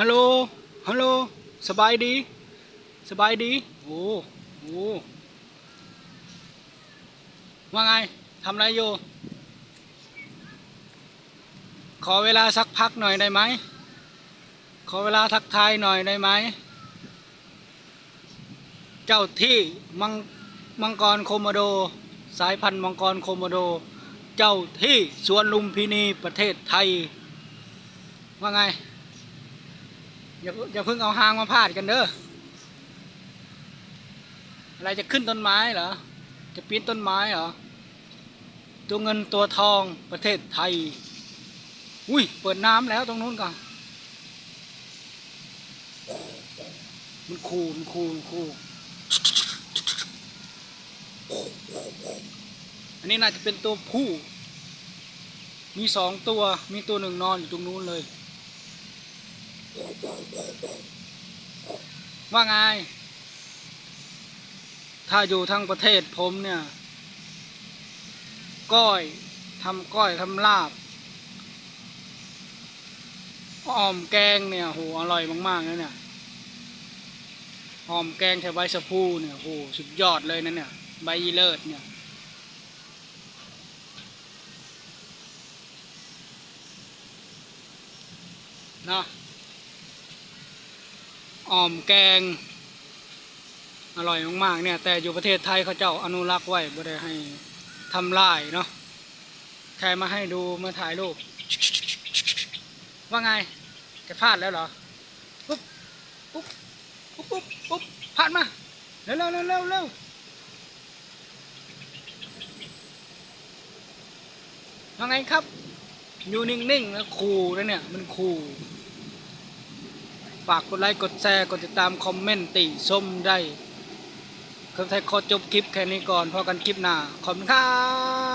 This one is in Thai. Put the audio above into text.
ฮัลโหล ฮัลโหล สบายดี สบายดี โอ้ โอ้ ว่าไง ทำอะไรอยู่ ขอเวลาสักพักหน่อยได้ไหม ขอเวลาทักทายหน่อยได้ไหม เจ้าที่มังมังกรโคโมโด สายพันธุ์มังกรโคโมโด เจ้าที่สวนลุมพินีประเทศไทย ว่าไง อย่าอย่าเพิ่งเอาหางมาพาดกันเด้ออะไรจะขึ้นต้นไม้เหรอ จะปีนต้นไม้เหรอ ตัวเงินตัวทองประเทศไทย อุ้ย เปิดน้ำแล้วตรงนู้นก่อน มันคูมันคูมันคูอันนี้น่าจะเป็นตัวผู้ มีสองตัว มีตัวหนึ่งนอนอยู่ตรงนู้นเลย ว่าไง ถ้าอยู่ทั้งประเทศผมเนี่ย ก้อยทำก้อยทำลาบอ้อมแกงเนี่ยโหอร่อยมากๆนะเนี่ยหอมแกงใส่ใบสะพูเนี่ยโหสุดยอดเลยนะเนี่ยใบยีเลิศเนี่ยนาะ อ่อมแกง อร่อยมากๆเนี่ย แต่อยู่ประเทศไทยเขาเจ้าอนุรักษ์ไว้บ่ได้ให้ทำลายเนาะแค่มาให้ดูมาถ่ายรูป ว่าไงจะพลาดแล้วเหรอปุ๊บปุ๊บปุ๊บปุ๊บปุ๊บพลาดมาเร็วเร็วเร็วเร็วเร็วว่าไงครับ อยู่นิ่งๆแล้วคูแลนะเนี่ย มันคูล ฝากกดไลค์กดแชร์กดติดตามคอมเมนต์ติชมได้ครับไทยขอจบคลิปแค่นี้ก่อนพอกันคลิปหน้าขอบคุณครับ